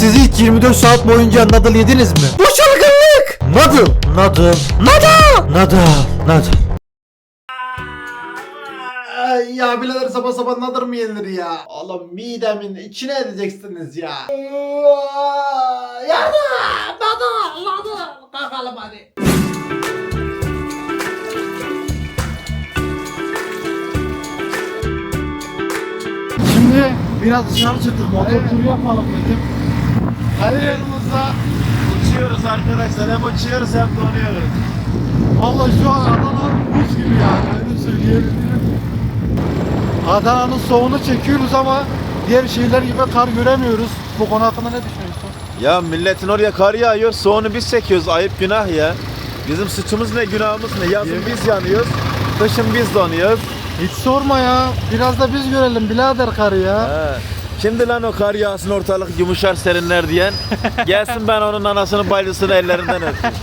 siz hiç 24 saat boyunca nadıl yediniz mi? Bu çılgınlık! Nadıl, nadıl, nadıl, nadıl. Ay ya birader sabah sabah nadir mi yenir ya? Oğlum midemin içine edeceksiniz ya. Yardım! Nadir! Nadir! Kalkalım hadi. Şimdi biraz dışarı çıktık. Motor turu yapalım dedim. Her yanımızda Uçuyoruz arkadaşlar. Hem uçuyoruz hem donuyoruz. Valla şu an Adana buz gibi yani öyle söyleyebilirim. Adana'nın soğuğunu çekiyoruz ama diğer şehirler gibi kar göremiyoruz. Bu konu hakkında ne düşünüyorsun? Ya milletin oraya kar yağıyor. Soğunu biz çekiyoruz. Ayıp günah ya. Bizim suçumuz ne günahımız ne? Yazın Yemin- biz yanıyoruz. Kışın biz donuyoruz. Hiç sorma ya. Biraz da biz görelim birader karı ya. He. Kimdi lan o kar yağsın ortalık yumuşar serinler diyen? Gelsin ben onun anasının baylısını ellerinden öpeyim.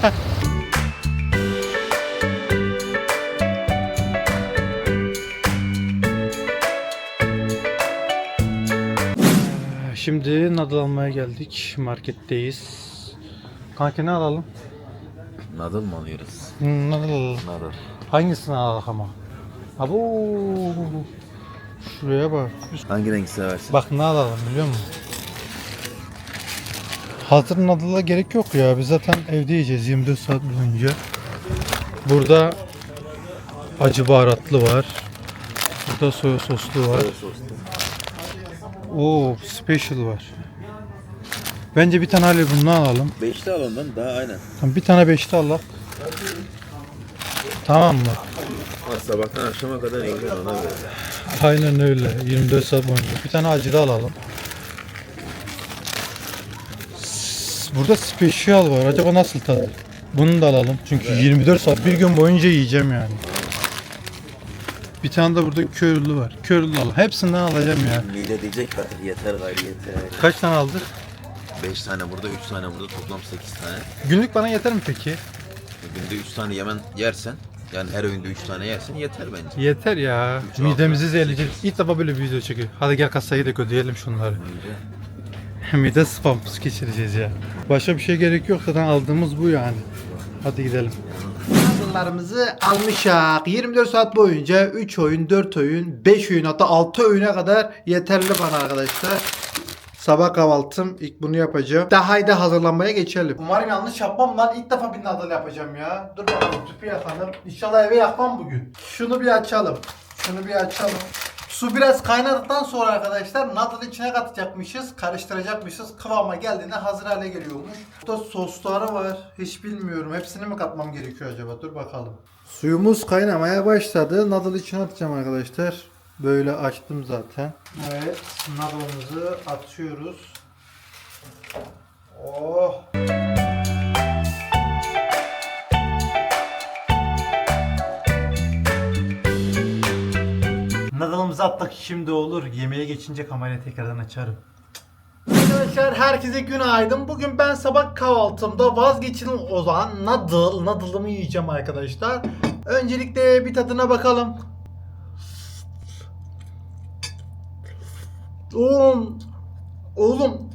Şimdi nadıl almaya geldik. Marketteyiz. Kanka ne alalım? Nadıl mı alıyoruz? Hmm, nadıl alalım. Nadıl. Hangisini alalım ama? Abo. Şuraya bak. Hangi rengi seversin? Bak ne alalım biliyor musun? Hazır nadıla gerek yok ya. Biz zaten evde yiyeceğiz 24 saat boyunca. Burada acı baharatlı var. Burada soya soslu var. Oo, special var. Bence bir tane hali bundan alalım. Beşli al ondan daha aynen. Tamam, bir tane beşli Allah. Tamam mı? Sabahtan akşama kadar yengen ona göre. Aynen öyle. 24 saat boyunca. Bir tane acı da alalım. Burada special var. Acaba nasıl tadı? Bunu da alalım. Çünkü 24 saat bir gün boyunca yiyeceğim yani. Bir tane de burada körlü var. Körlü al. Hepsinden alacağım ya. Mide diyecek artık yeter gayrı yeter. Kaç tane aldık? 5 tane burada 3 tane burada toplam 8 tane. Günlük bana yeter mi peki? Günde 3 tane yemen yersen yani her öğünde 3 tane yersen yeter bence. Yeter ya. Üç, Midemizi altı, zehirleyecek. sekiz. İlk defa böyle bir video çekiyor. Hadi gel kasayı da ödeyelim şunları. Mide spam geçireceğiz ya. Başka bir şey gerek yok zaten aldığımız bu yani. Hadi gidelim. Nadıllarımızı almışak. 24 saat boyunca 3 oyun, 4 oyun, 5 oyun hatta 6 oyuna kadar yeterli bana arkadaşlar. Sabah kahvaltım ilk bunu yapacağım. Daha haydi hazırlanmaya geçelim. Umarım yanlış yapmam lan. İlk defa bir nadal yapacağım ya. Dur bakalım tüpü yakalım. İnşallah eve yakmam bugün. Şunu bir açalım. Şunu bir açalım. Su biraz kaynadıktan sonra arkadaşlar nadal içine katacakmışız, karıştıracakmışız. Kıvama geldiğinde hazır hale geliyormuş. Burada sosları var. Hiç bilmiyorum. Hepsini mi katmam gerekiyor acaba? Dur bakalım. Suyumuz kaynamaya başladı. Nadal içine atacağım arkadaşlar. Böyle açtım zaten. Evet, nadalımızı atıyoruz. Oh. Nadalımızı attık şimdi olur. Yemeğe geçince kamerayı tekrardan açarım. Arkadaşlar herkese günaydın. Bugün ben sabah kahvaltımda vazgeçilim o zaman nadıl, nadılımı yiyeceğim arkadaşlar. Öncelikle bir tadına bakalım. Oğlum, oğlum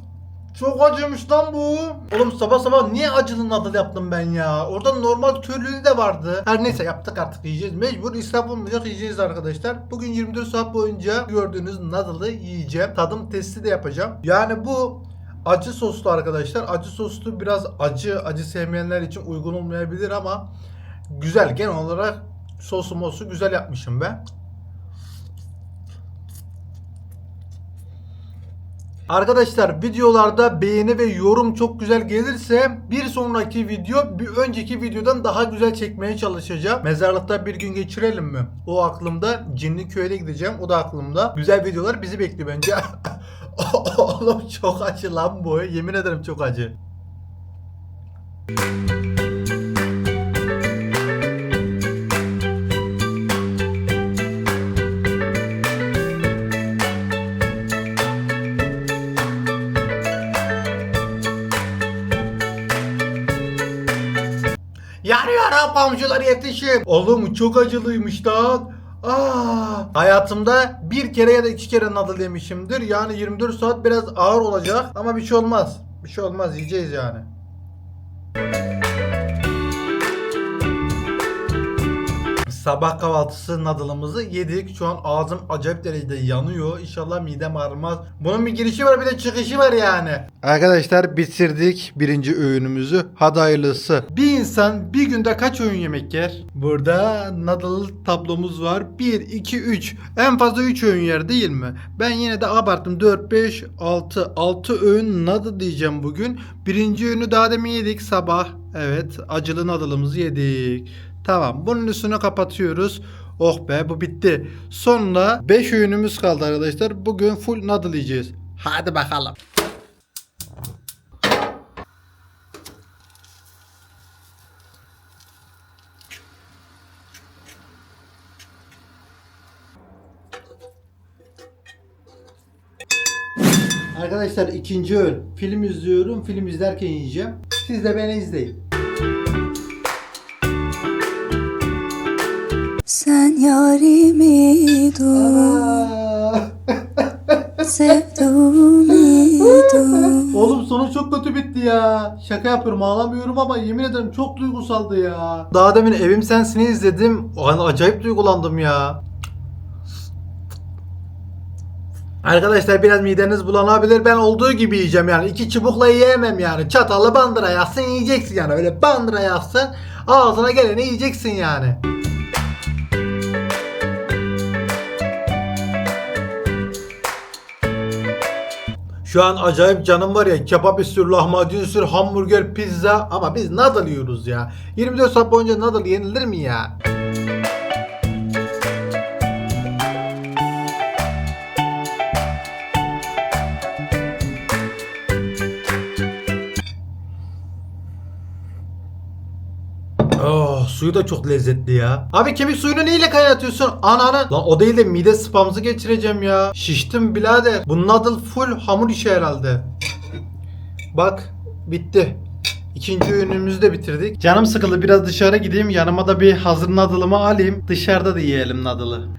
çok acımış lan bu. Oğlum sabah sabah niye acılı nadıl yaptım ben ya? Orada normal türlü de vardı. Her neyse yaptık artık yiyeceğiz. Mecbur israf olmayacak yiyeceğiz arkadaşlar. Bugün 24 saat boyunca gördüğünüz nadılı yiyeceğim. Tadım testi de yapacağım. Yani bu acı soslu arkadaşlar. Acı soslu biraz acı acı sevmeyenler için uygun olmayabilir ama güzel. Genel olarak sosu mosu güzel yapmışım ben. Arkadaşlar videolarda beğeni ve yorum çok güzel gelirse bir sonraki video bir önceki videodan daha güzel çekmeye çalışacağım. Mezarlıkta bir gün geçirelim mi? O aklımda. Cinli köyde gideceğim. O da aklımda. Güzel videolar bizi bekliyor bence. Oğlum çok acı lan bu. Yemin ederim çok acı. Yanıyorum komşular yetişin. Oğlum çok acılıymış lan. Aa, hayatımda bir kere ya da iki kere nadıl yemişimdir. Yani 24 saat biraz ağır olacak ama bir şey olmaz. Bir şey olmaz yiyeceğiz yani. Sabah kahvaltısı nadılımızı yedik. Şu an ağzım acayip derecede yanıyor. İnşallah midem ağrımaz. Bunun bir girişi var bir de çıkışı var yani. Arkadaşlar bitirdik birinci öğünümüzü. Hadi hayırlısı. Bir insan bir günde kaç öğün yemek yer? Burada nadıl tablomuz var. 1, 2, 3. En fazla 3 öğün yer değil mi? Ben yine de abarttım. 4, 5, 6. 6 öğün nadıl diyeceğim bugün. Birinci öğünü daha demin yedik sabah. Evet acılı nadılımızı yedik. Tamam bunun üstünü kapatıyoruz. Oh be bu bitti. Sonra 5 öğünümüz kaldı arkadaşlar. Bugün full noodle yiyeceğiz. Hadi bakalım. Arkadaşlar ikinci öğün. Film izliyorum. Film izlerken yiyeceğim. Siz de beni izleyin. Sen yarimi dur, sevduğumu dur. Oğlum sonu çok kötü bitti ya. Şaka yapıyorum ağlamıyorum ama yemin ederim çok duygusaldı ya. Daha demin Evim Sensin'i izledim. O an acayip duygulandım ya. Arkadaşlar biraz mideniz bulanabilir. Ben olduğu gibi yiyeceğim yani. iki çubukla yiyemem yani. Çatalı bandıra yazsın yiyeceksin yani. Öyle bandıra yazsın ağzına geleni yiyeceksin yani. Şu an acayip canım var ya kebap istiyor, lahmacun istiyor, hamburger, pizza ama biz noodle yiyoruz ya. 24 saat boyunca noodle yenilir mi ya? Suyu da çok lezzetli ya. Abi kemik suyunu neyle kaynatıyorsun? Ananı. Lan o değil de mide spamızı geçireceğim ya. Şiştim birader. Bu noodle full hamur işi herhalde. Bak bitti. İkinci öğünümüzü de bitirdik. Canım sıkıldı biraz dışarı gideyim. Yanıma da bir hazır noodle'ımı alayım. Dışarıda da yiyelim noodle'ı.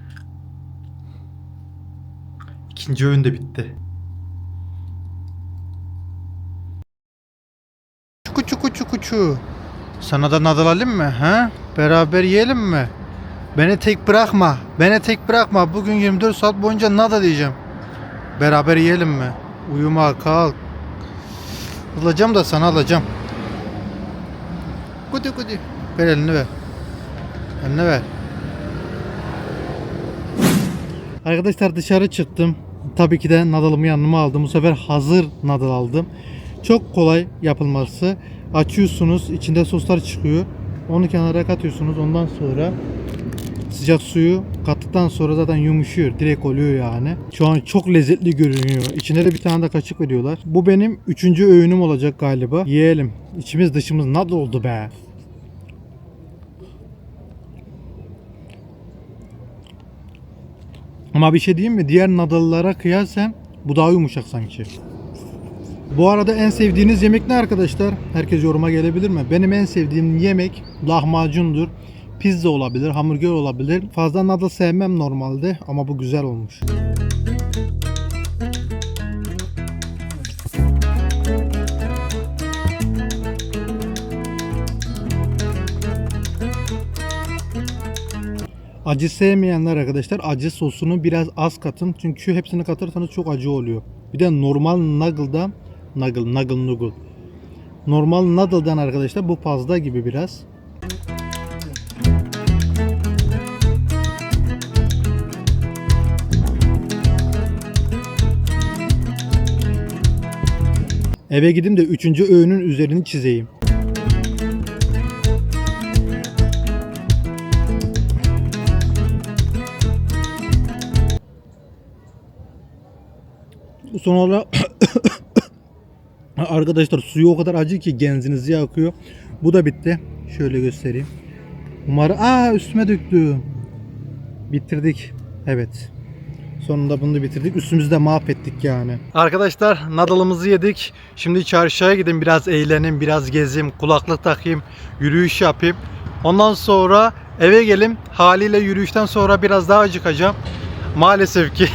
İkinci öğün de bitti. Çuku çuku çuku çu. Sana da nadal alayım mı? Ha? Beraber yiyelim mi? Beni tek bırakma. Beni tek bırakma. Bugün 24 saat boyunca nada diyeceğim. Beraber yiyelim mi? Uyuma kalk. Alacağım da sana alacağım. Kudu kudu. Ver elini ver. Elini ver. Arkadaşlar dışarı çıktım. Tabii ki de nadalımı yanıma aldım. Bu sefer hazır nadal aldım. Çok kolay yapılması. Açıyorsunuz, içinde soslar çıkıyor. Onu kenara katıyorsunuz. Ondan sonra sıcak suyu kattıktan sonra zaten yumuşuyor. Direkt oluyor yani. Şu an çok lezzetli görünüyor. İçine de bir tane de kaşık veriyorlar. Bu benim üçüncü öğünüm olacak galiba. Yiyelim. İçimiz dışımız nasıl oldu be? Ama bir şey diyeyim mi? Diğer nadallara kıyasen bu daha yumuşak sanki. Bu arada en sevdiğiniz yemek ne arkadaşlar? Herkes yoruma gelebilir mi? Benim en sevdiğim yemek lahmacundur. Pizza olabilir, hamburger olabilir. Fazla nadal sevmem normalde ama bu güzel olmuş. Acı sevmeyenler arkadaşlar acı sosunu biraz az katın. Çünkü hepsini katırsanız çok acı oluyor. Bir de normal nuggle'da nuggle nuggle nuggle. Normal noodle'dan arkadaşlar bu fazla gibi biraz. Eve gideyim de üçüncü öğünün üzerini çizeyim. Sonra arkadaşlar suyu o kadar acı ki genzinizi yakıyor. Bu da bitti. Şöyle göstereyim. Umarım aa üstüme döktü. Bitirdik. Evet. Sonunda bunu da bitirdik. Üstümüzü de mahvettik yani. Arkadaşlar nadalımızı yedik. Şimdi çarşıya gidin biraz eğlenin, biraz gezeyim, kulaklık takayım, yürüyüş yapayım. Ondan sonra eve gelim. Haliyle yürüyüşten sonra biraz daha acıkacağım. Maalesef ki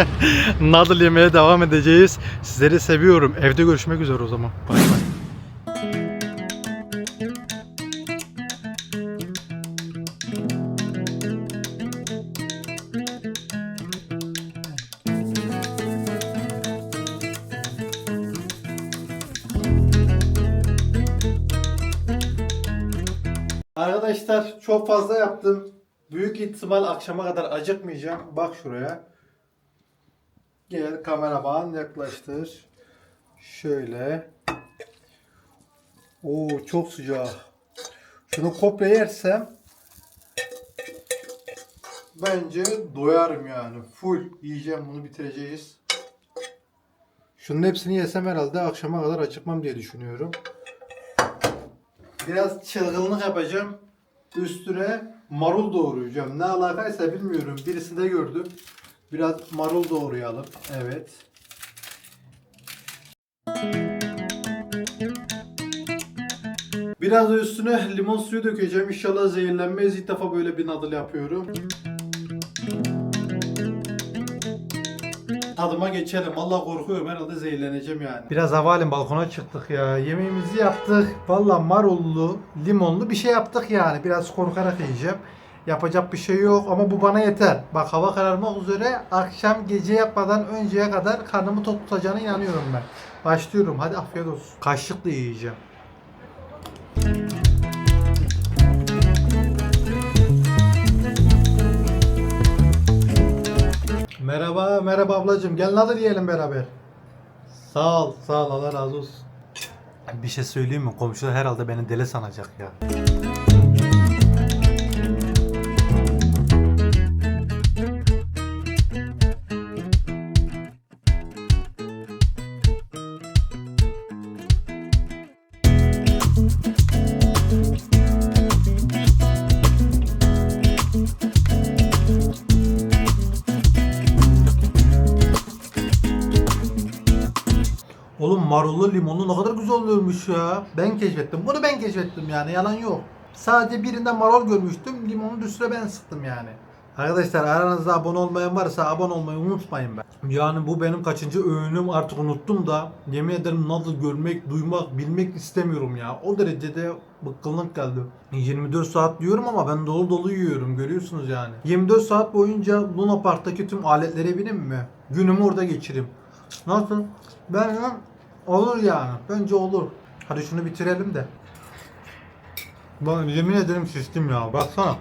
nadıl yemeye devam edeceğiz. Sizleri seviyorum. Evde görüşmek üzere o zaman. Bay bay. Arkadaşlar çok fazla yaptım. Büyük ihtimal akşama kadar acıkmayacağım. Bak şuraya. Gel kameraman yaklaştır. Şöyle. Oo çok sıcak. Şunu komple yersem bence doyarım yani. Full yiyeceğim bunu bitireceğiz. Şunun hepsini yesem herhalde akşama kadar acıkmam diye düşünüyorum. Biraz çılgınlık yapacağım. Üstüne marul doğrayacağım. Ne alakaysa bilmiyorum. Birisi de gördüm. Biraz marul doğrayalım. Evet. Biraz üstüne limon suyu dökeceğim. İnşallah zehirlenmeyiz. İlk defa böyle bir nadıl yapıyorum. Tadıma geçelim. Allah korkuyorum. Herhalde zehirleneceğim yani. Biraz havalim balkona çıktık ya. Yemeğimizi yaptık. Valla marullu, limonlu bir şey yaptık yani. Biraz korkarak yiyeceğim. Yapacak bir şey yok ama bu bana yeter. Bak hava kararmak üzere akşam gece yapmadan önceye kadar karnımı tok tutacağına inanıyorum ben. Başlıyorum. Hadi afiyet olsun. Kaşıkla yiyeceğim. Merhaba, merhaba ablacığım. Gel nadir yiyelim beraber. Sağ ol, sağ ol. Allah razı olsun. Bir şey söyleyeyim mi? Komşular herhalde beni deli sanacak ya. Limonlu ne kadar güzel oluyormuş ya. Ben keşfettim. Bunu ben keşfettim yani yalan yok. Sadece birinde marul görmüştüm. Limonu üstüne ben sıktım yani. Arkadaşlar aranızda abone olmayan varsa abone olmayı unutmayın ben. Yani bu benim kaçıncı öğünüm artık unuttum da yemin ederim nasıl görmek, duymak, bilmek istemiyorum ya. O derecede bıkkınlık geldi. 24 saat diyorum ama ben dolu dolu yiyorum görüyorsunuz yani. 24 saat boyunca Luna Park'taki tüm aletlere bineyim mi? Günümü orada geçireyim. Nasıl? Ben olur yani. Bence olur. Hadi şunu bitirelim de. Ben yemin ederim şiştim ya. Baksana.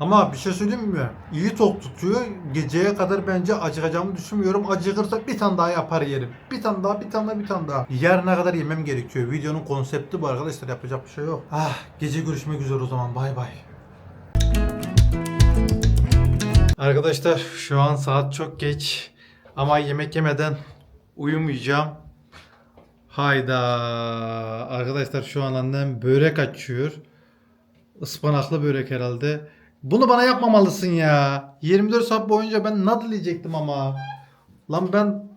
Ama bir şey söyleyeyim mi? İyi tok tutuyor. Geceye kadar bence acıkacağımı düşünmüyorum. Acıkırsa bir tane daha yapar yerim. Bir tane daha, bir tane daha, bir tane daha. Yarına kadar yemem gerekiyor. Videonun konsepti bu arkadaşlar. Yapacak bir şey yok. Ah, gece görüşmek üzere o zaman. Bay bay. Arkadaşlar şu an saat çok geç. Ama yemek yemeden uyumayacağım. Hayda. Arkadaşlar şu an annem börek açıyor. Ispanaklı börek herhalde. Bunu bana yapmamalısın ya. 24 saat boyunca ben nadıl yiyecektim ama. Lan ben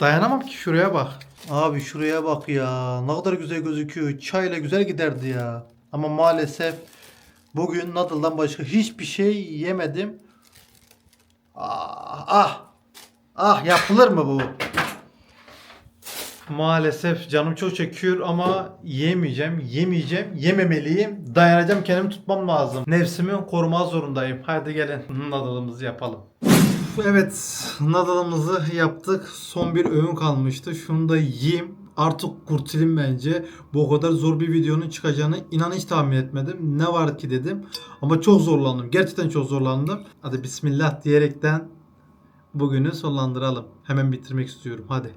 dayanamam ki şuraya bak. Abi şuraya bak ya. Ne kadar güzel gözüküyor. Çayla güzel giderdi ya. Ama maalesef bugün nadıldan başka hiçbir şey yemedim. Ah, ah. Ah yapılır mı bu? Maalesef canım çok çekiyor ama yemeyeceğim, yemeyeceğim, yememeliyim. Dayanacağım, kendimi tutmam lazım. Nefsimi koruma zorundayım. Hadi gelin nadalımızı yapalım. Evet, nadalımızı yaptık. Son bir öğün kalmıştı. Şunu da yiyeyim. Artık kurtulayım bence. Bu kadar zor bir videonun çıkacağını inan hiç tahmin etmedim. Ne var ki dedim. Ama çok zorlandım. Gerçekten çok zorlandım. Hadi bismillah diyerekten bugünü sonlandıralım. Hemen bitirmek istiyorum. Hadi.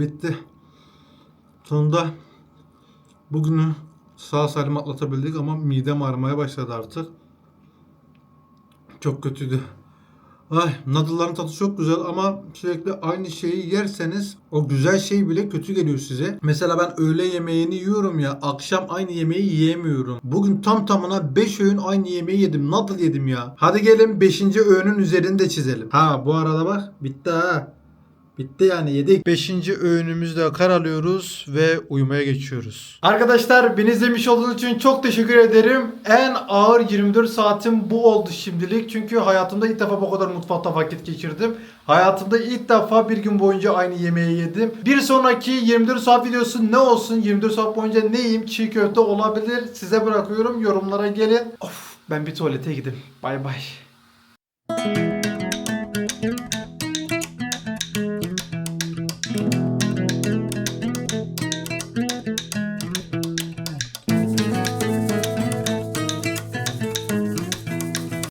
Bitti. Sonunda bugünü sağ salim atlatabildik ama midem ağrımaya başladı artık. Çok kötüydü. Ay noodle'ların tadı çok güzel ama sürekli aynı şeyi yerseniz o güzel şey bile kötü geliyor size. Mesela ben öğle yemeğini yiyorum ya akşam aynı yemeği yiyemiyorum. Bugün tam tamına 5 öğün aynı yemeği yedim. Noodle yedim ya. Hadi gelin 5. öğünün üzerini de çizelim. Ha bu arada bak bitti ha. Bitti yani yedik. Beşinci öğünümüzde karalıyoruz ve uyumaya geçiyoruz. Arkadaşlar beni izlemiş olduğunuz için çok teşekkür ederim. En ağır 24 saatim bu oldu şimdilik. Çünkü hayatımda ilk defa bu kadar mutfakta vakit geçirdim. Hayatımda ilk defa bir gün boyunca aynı yemeği yedim. Bir sonraki 24 saat videosu ne olsun? 24 saat boyunca ne yiyeyim? Çiğ köfte olabilir. Size bırakıyorum. Yorumlara gelin. Of ben bir tuvalete gideyim. Bay bay.